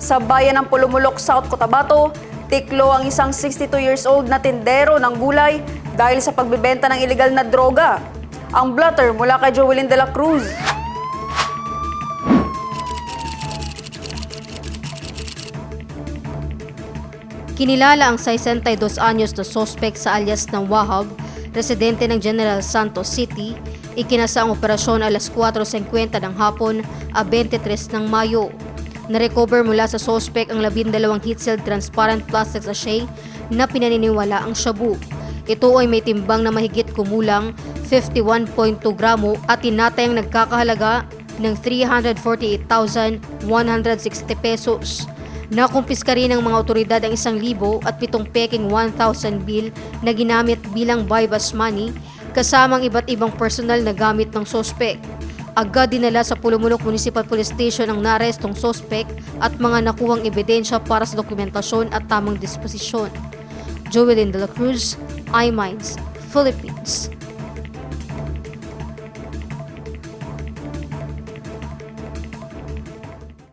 Sa bayan ng Pulumulok, South Cotabato, tiklo ang isang 62 years old na tindero ng gulay dahil sa pagbebenta ng ilegal na droga. Ang blotter mula kay Joelyn de la Cruz. Kinilala ang 62 anyos na sospek sa alias ng Wahab, residente ng General Santos City, ikinasa ang operasyon alas 4.50 ng hapon a 23 ng Mayo. Narecover mula sa sospek ang 12 heat-sealed transparent plastic sachet na pinaniniwala ang shabu. Ito ay may timbang na mahigit kumulang 51.2 gramo at tinatayang nagkakahalaga ng 348,160 pesos. Nakumpiska rin ng mga otoridad ang isang libo at pitong peking 1,000 bill na ginamit bilang buy-bus money kasamang iba't ibang personal na gamit ng sospek. Agad dinala sa Pulumulok Municipal Police Station ang narestong sospek at mga nakuhang ebidensya para sa dokumentasyon at tamang disposisyon. Joelyn de la Cruz, iMinds, Philippines.